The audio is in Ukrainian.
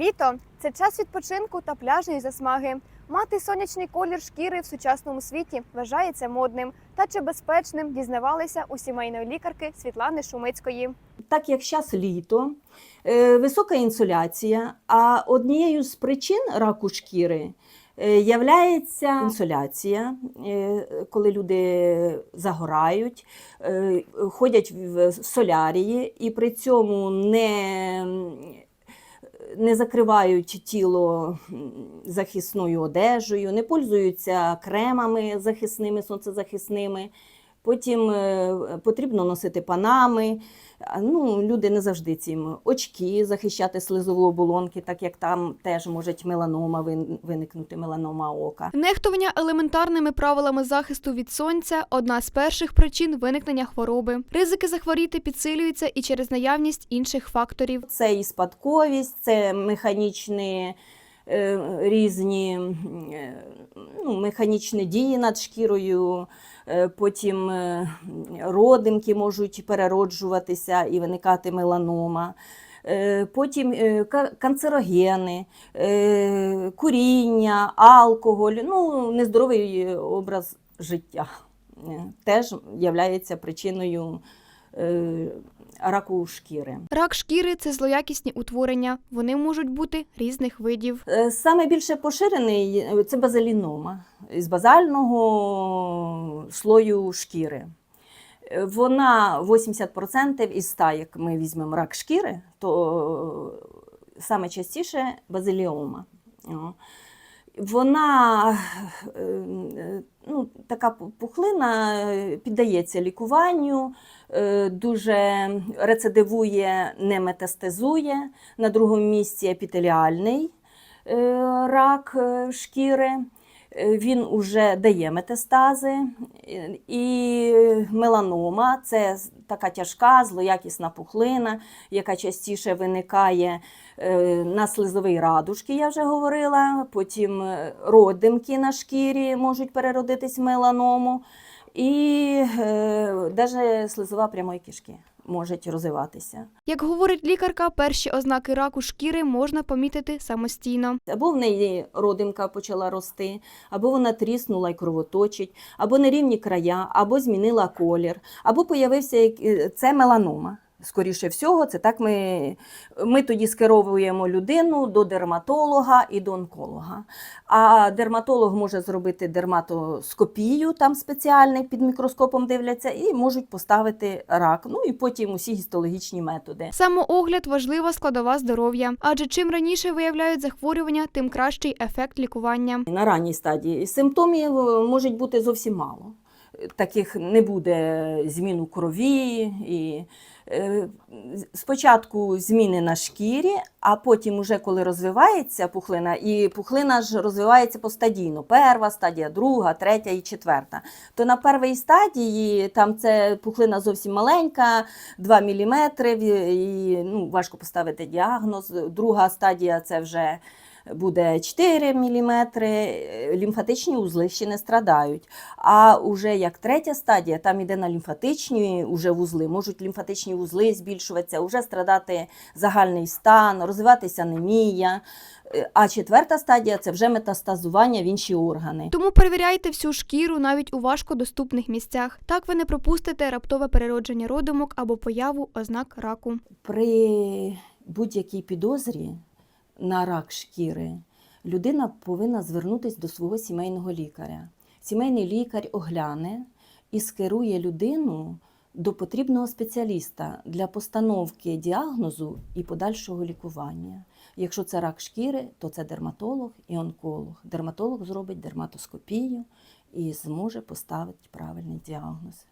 Літо це час відпочинку та пляжної засмаги. Мати сонячний колір шкіри в сучасному світі вважається модним та чи безпечним дізнавалися у сімейної лікарки Світлани Шумицької. Так як зараз літо, е, висока інсоляція, а однією з причин раку шкіри е, являється інсоляція, е, коли люди загорають, ходять в солярії і при цьому не, не закривають тіло захисною одежею, не пользуються кремами захисними, сонцезахисними. Потім е, потрібно носити панами. Ну, люди не завжди цим очки захищати слизову оболонки, так як там теж може меланома вин- виникнути, меланома ока. Нехтування елементарними правилами захисту від сонця одна з перших причин виникнення хвороби. Ризики захворіти підсилюються і через наявність інших факторів. Це і спадковість, це механічні різні е, ну, механічні дії над шкірою, е, потім е, родимки можуть перероджуватися і виникати меланома. Е, Потім е, канцерогени, е, куріння, алкоголь, ну, нездоровий образ життя е, теж є причиною е, раку шкіри. Рак шкіри це злоякісні утворення. Вони можуть бути різних видів. Е, Саме більше поширений це базалінома з базального слою шкіри. Е, Вона 80% із 100, як ми візьмемо рак шкіри, то е, саме частіше базиліома. Вона е, ну, така пу- пухлина е, піддається лікуванню, е, дуже рецидивує, не метастезує. На другому місці епітеліальний рак шкіри. Е, Він уже дає метастази. Е, І меланома це така тяжка, злоякісна пухлина, яка частіше виникає е, на слизовій радужці, я вже говорила. Потім родимки на шкірі можуть переродитись меланому. І навіть слизова прямої кишки можуть розвиватися. Як говорить лікарка, перші ознаки раку шкіри можна помітити самостійно. Або в неї родинка почала рости, або вона тріснула і кровоточить, або нерівні края, або змінила колір, або появився е, це меланома. Скоріше всього, це так ми, ми тоді скеровуємо людину до дерматолога і до онколога. А дерматолог може зробити дерматоскопію, там спеціальний під мікроскопом дивляться, і можуть поставити рак. Ну і потім усі гістологічні методи. Самоогляд важлива складова здоров'я, адже чим раніше виявляють захворювання, тим кращий ефект лікування. На ранній стадії симптомів е, може бути зовсім мало. Таких не буде змін у крові. І, е, спочатку зміни на шкірі, а потім, уже коли розвивається пухлина, і пухлина ж розвивається постадійно. Перша стадія, друга, третя і четверта. То на першій стадії там це пухлина зовсім маленька, 2 мм, і ну, важко поставити діагноз. Друга стадія це вже буде 4 мм, лімфатичні узли ще не страдають. А уже як третя стадія, там іде на лімфатичні уже вузли, можуть лімфатичні вузли збільшуватися, вже страдати загальний стан, розвиватися анемія. Е, А четверта стадія це вже метастазування в інші органи. Тому перевіряйте всю шкіру навіть у важкодоступних місцях. Так ви не пропустите раптове переродження родимок або появу ознак раку. При будь-якій підозрі на рак шкіри людина повинна звернутися до свого сімейного лікаря. Сімейний лікар огляне і скерує людину до потрібного спеціаліста для постановки діагнозу і подальшого лікування. Якщо це рак шкіри, то це дерматолог і онколог. Дерматолог зробить дерматоскопію і зможе поставити правильний діагноз.